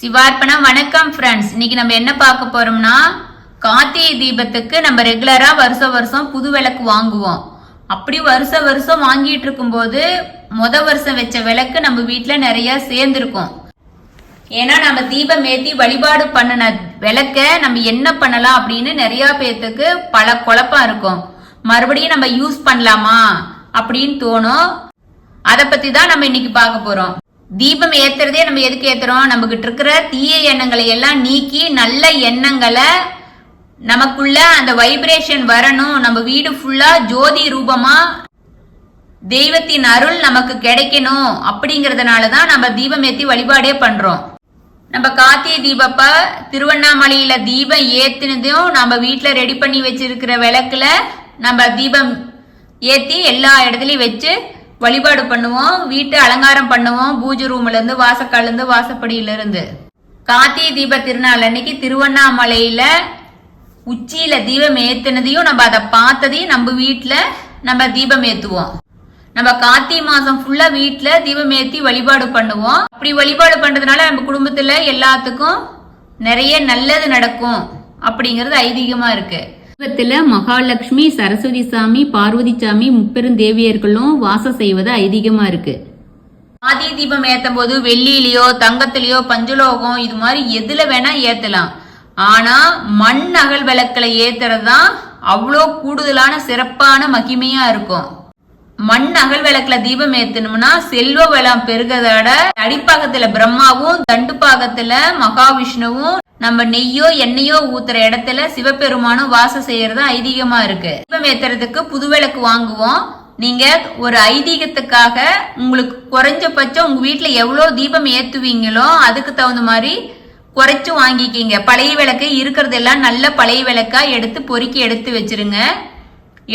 சிவார்ப்பனா வணக்கம் ஃப்ரெண்ட்ஸ் இன்னைக்கு நம்ம என்ன பார்க்க போறோம்னா கார்த்திகை தீபத்துக்கு நம்ம ரெகுலரா வருஷ வருஷம் புது விளக்கு வாங்குவோம். அப்படி வருஷ வருஷம் வாங்கிட்டு இருக்கும்போது முத வருஷம் வச்ச விளக்கு நம்ம வீட்டில் நிறைய சேர்ந்துருக்கும். ஏன்னா நம்ம தீபம் ஏத்தி வழிபாடு பண்ணின விளக்க நம்ம என்ன பண்ணலாம் அப்படின்னு நிறைய பேர்த்துக்கு பல குழப்பம் இருக்கும். மறுபடியும் நம்ம யூஸ் பண்ணலாமா அப்படின்னு தோணும். அதை பத்தி தான் நம்ம இன்னைக்கு பார்க்க போறோம். தீபம் ஏத்துறதே நம்ம எதுக்கு ஏத்துறோம்? நம்ம கிட்ட இருக்கிற தீய எண்ணங்களை எல்லாம் நீக்கி நல்ல எண்ணங்களை நமக்குள்ள அந்த வைப்ரேஷன் வரணும். நம்ம வீடு ஃபுல்லா ஜோதி ரூபமா தெய்வத்தின் அருள் நமக்கு கிடைக்கணும் அப்படிங்கறதுனால தான் நம்ம தீபம் ஏத்தி வழிபாடே பண்றோம். நம்ம கார்த்திகை தீபப்ப திருவண்ணாமலையில தீபம் ஏத்தினதும் நம்ம வீட்டுல ரெடி பண்ணி வச்சிருக்கிற விளக்குல நம்ம தீபம் ஏத்தி எல்லா இடத்துலயும் வச்சு வழிபாடு பண்ணுவோம் வீட்டு அலங்காரம் பண்ணுவோம் பூஜை ரூம்ல இருந்து வாசக்கால இருந்து வாசப்படியில இருந்து. கார்த்திகை தீப திருநாள் அன்னைக்கு திருவண்ணாமலையில உச்சியில தீபம் ஏத்தினதையும் நம்ம அதை பார்த்ததையும் நம்ம வீட்டுல நம்ம தீபம் ஏத்துவோம். நம்ம கார்த்திகை மாசம் ஃபுல்லா வீட்டுல தீபம் ஏத்தி வழிபாடு பண்ணுவோம். அப்படி வழிபாடு பண்றதுனால நம்ம குடும்பத்துல எல்லாத்துக்கும் நிறைய நல்லது நடக்கும் அப்படிங்கறது ஐதீகமா இருக்கு. தீபத்துல மகாலட்சுமி சரஸ்வதி சாமி பார்வதி சாமி முப்பெரும் தேவியர்களும் வாசம் செய்வது ஐதீகமா இருக்கு. ஆதி தீபம் ஏத்தும் போது வெள்ளியிலயோ தங்கத்திலயோ பஞ்சலோகம் இது மாதிரி எதுல வேணா ஏத்தலாம். ஆனா மண் அகல் விளக்குல ஏத்துறது தான் அவ்வளோ கூடுதலான சிறப்பான மகிமையா இருக்கும். மண் அகல் விளக்குல தீபம் ஏத்தணும்னா செல்வ வளம் பெருகதோட அடிப்பாகத்துல பிரம்மாவும் தண்டுப்பாகத்துல மகாவிஷ்ணுவும் நம்ம நெய்யோ எண்ணெயோ ஊத்துற இடத்துல சிவபெருமானும் வாசம் செய்யறது ஐதீகமா இருக்கு. தீபம் ஏத்துறதுக்கு புது விளக்கு வாங்குவோம். நீங்க ஒரு ஐதீகத்துக்காக உங்களுக்கு குறைஞ்சபட்சம் உங்க வீட்டுல எவ்வளவு தீபம் ஏத்துவீங்களோ அதுக்கு தகுந்த மாதிரி குறைச்சு வாங்கிக்கிங்க. பழைய விளக்கு இருக்கிறதெல்லாம் நல்ல பழைய விளக்கா எடுத்து பொறுக்கி எடுத்து வச்சிருங்க.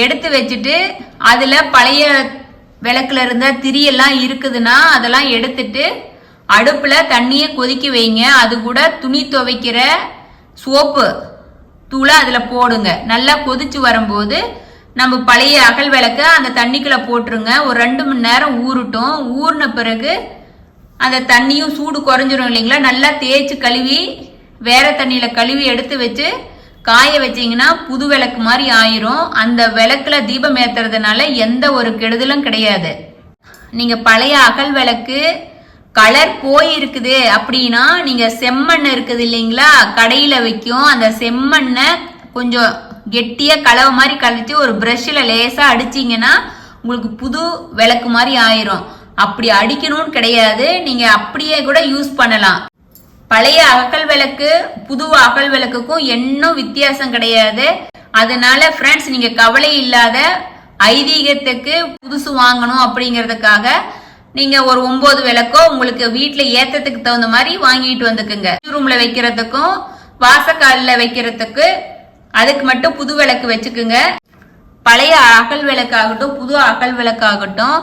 எடுத்து வச்சுட்டு அதுல பழைய விளக்குல இருந்த திரியெல்லாம் இருக்குதுன்னா அதெல்லாம் எடுத்துட்டு அடுப்புல தண்ணியை கொதிக்க வைங்க. அது கூட துணி துவைக்கிற சோப்பு. தூளை அதில் போடுங்க. நல்லா கொதிச்சு வரும்போது நம்ம பழைய அகல் விளக்க அந்த தண்ணிக்குள்ளே போட்டுருங்க. ஒரு ரெண்டு மணி நேரம் ஊறட்டும். ஊறின பிறகு அந்த தண்ணியும் சூடு குறைஞ்சிரும் இல்லைங்களா? நல்லா தேய்ச்சி கழுவி வேற தண்ணியில் கழுவி எடுத்து வச்சு காய வச்சீங்கன்னா புது விளக்கு மாதிரி ஆயிரும். அந்த விளக்குல தீபம் ஏத்துறதுனால எந்த ஒரு கெடுதலும் கிடையாது. நீங்கள் பழைய அகல் விளக்கு கலர் போயிருக்குது அப்படின்னா நீங்க செம்மண் இருக்குது இல்லைங்களா? கடையில வைக்கும். அந்த செம்மண்ணை கொஞ்சம் கெட்டியா கலவை மாதிரி கழிச்சு ஒரு பிரஷ்ல லேசா அடிச்சீங்கன்னா உங்களுக்கு புது விளக்கு மாதிரி ஆயிரும். அப்படி அடிக்கணும்னு கிடையாது. நீங்க அப்படியே கூட யூஸ் பண்ணலாம். பழைய அகல் விளக்கு புது அகல் விளக்குக்கும் இன்னும் வித்தியாசம் கிடையாது. அதனால ஃப்ரெண்ட்ஸ் நீங்க கவலை இல்லாத ஐதீகத்துக்கு புதுசு வாங்கணும் அப்படிங்கறதுக்காக நீங்க ஒரு ஒன்பது விளக்கோ உங்களுக்கு வீட்டுல ஏத்தத்துக்கு தகுந்த மாதிரி வாங்கிட்டு வந்துக்குங்க. ரூம்ல வைக்கிறதுக்கும் வாசக்காலில் வைக்கிறதுக்கு அதுக்கு மட்டும் புது விளக்கு வச்சுக்குங்க. பழைய அகல் விளக்காகட்டும் புது அகல் விளக்காகட்டும்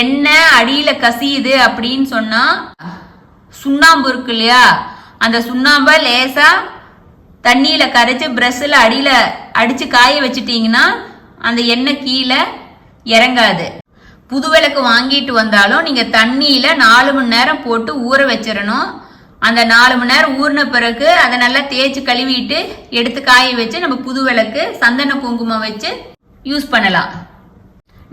என்ன அடியில கசியுது அப்படின்னு சொன்னா சுண்ணாம்பு இருக்கு இல்லையா? அந்த சுண்ணாம்ப லேசா தண்ணியில கரைச்சு பிரஷ்ல அடியில அடிச்சு காய வச்சிட்டீங்கன்னா அந்த எண்ணெய் கீழே இறங்காது. புது விளக்கு வாங்கிட்டு வந்தாலும் நீங்க தண்ணியில நாலு மணி நேரம் போட்டு ஊற வச்சிடணும். அந்த நாலு மணி நேரம் ஊறின பிறகு அதை நல்லா தேய்ச்சி கழுவிட்டு எடுத்து காய வச்சு நம்ம புது விளக்கு சந்தன குங்குமம் வச்சு யூஸ் பண்ணலாம்.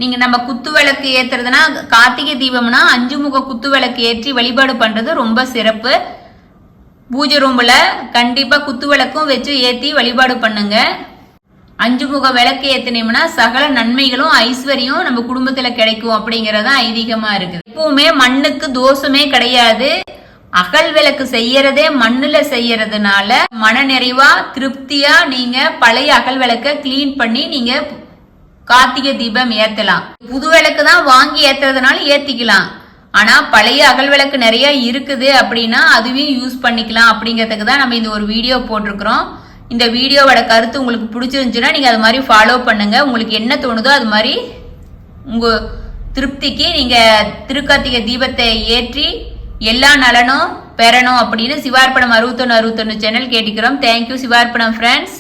நீங்க நம்ம குத்து விளக்கு ஏத்துறதுனா கார்த்திகை தீபம்னா அஞ்சு முக குத்து விளக்கு ஏற்றி வழிபாடு பண்றது ரொம்ப சிறப்பு. பூஜை ரூம்ல கண்டிப்பா குத்து விளக்கும் வச்சு ஏத்தி வழிபாடு பண்ணுங்க. அஞ்சு முக விளக்கு ஏத்தினோம்னா சகல நன்மைகளும் ஐஸ்வர்யம் நம்ம குடும்பத்துல கிடைக்கும் அப்படிங்கறத ஐதீகமா இருக்குது. எப்பவுமே மண்ணுக்கு தோஷமே கிடையாது. அகல் விளக்கு செய்யறதே மண்ணுல செய்யறதுனால மன நிறைவா திருப்தியா நீங்க பழைய அகல் விளக்க கிளீன் பண்ணி நீங்க கார்த்திகை தீபம் ஏத்தலாம். புது விளக்கு தான் வாங்கி ஏத்துறதுனால ஏத்திக்கலாம். ஆனா பழைய அகல் விளக்கு நிறைய இருக்குது அப்படின்னா அதுவே யூஸ் பண்ணிக்கலாம் அப்படிங்கிறதுக்கு தான் நம்ம இந்த ஒரு வீடியோ போட்டிருக்கிறோம். இந்த வீடியோவோட கருத்து உங்களுக்கு பிடிச்சிருந்துச்சுன்னா நீங்கள் அது மாதிரி ஃபாலோ பண்ணுங்கள் உங்களுக்கு என்ன தோணுதோ அது மாதிரி உங்கள் திருப்திக்கு நீங்கள் திருக்கார்த்திகை தீபத்தை ஏற்றி எல்லா நலனும் பெறணும் அப்படின்னு சிவார்ப்பணம் அறுபத்தொன்னு அறுபத்தொன்று சேனல் கேட்டுக்கிறோம். Thank you Sivarpanam friends